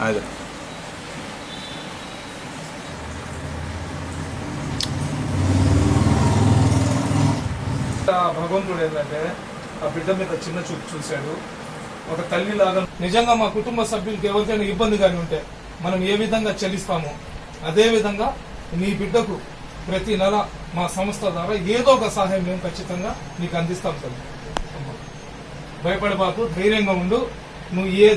అదే. భగవంతుడు ఏంటంటే ఆ బిడ్డ మీద చిన్న చూపు చూశాడు. ఒక తల్లి లాగా నిజంగా మా కుటుంబ సభ్యులకి ఎవరికైనా ఇబ్బంది కానీ ఉంటే మనం ఏ విధంగా చెల్లిస్తామో అదే విధంగా నీ బిడ్డకు ప్రతి నెల మా సంస్థ ద్వారా ఏదో ఒక సహాయం మేము ఖచ్చితంగా నీకు అందిస్తాం తల్లి. భయపడబాకు ధైర్యంగా ఉండు. నువ్వు ఏ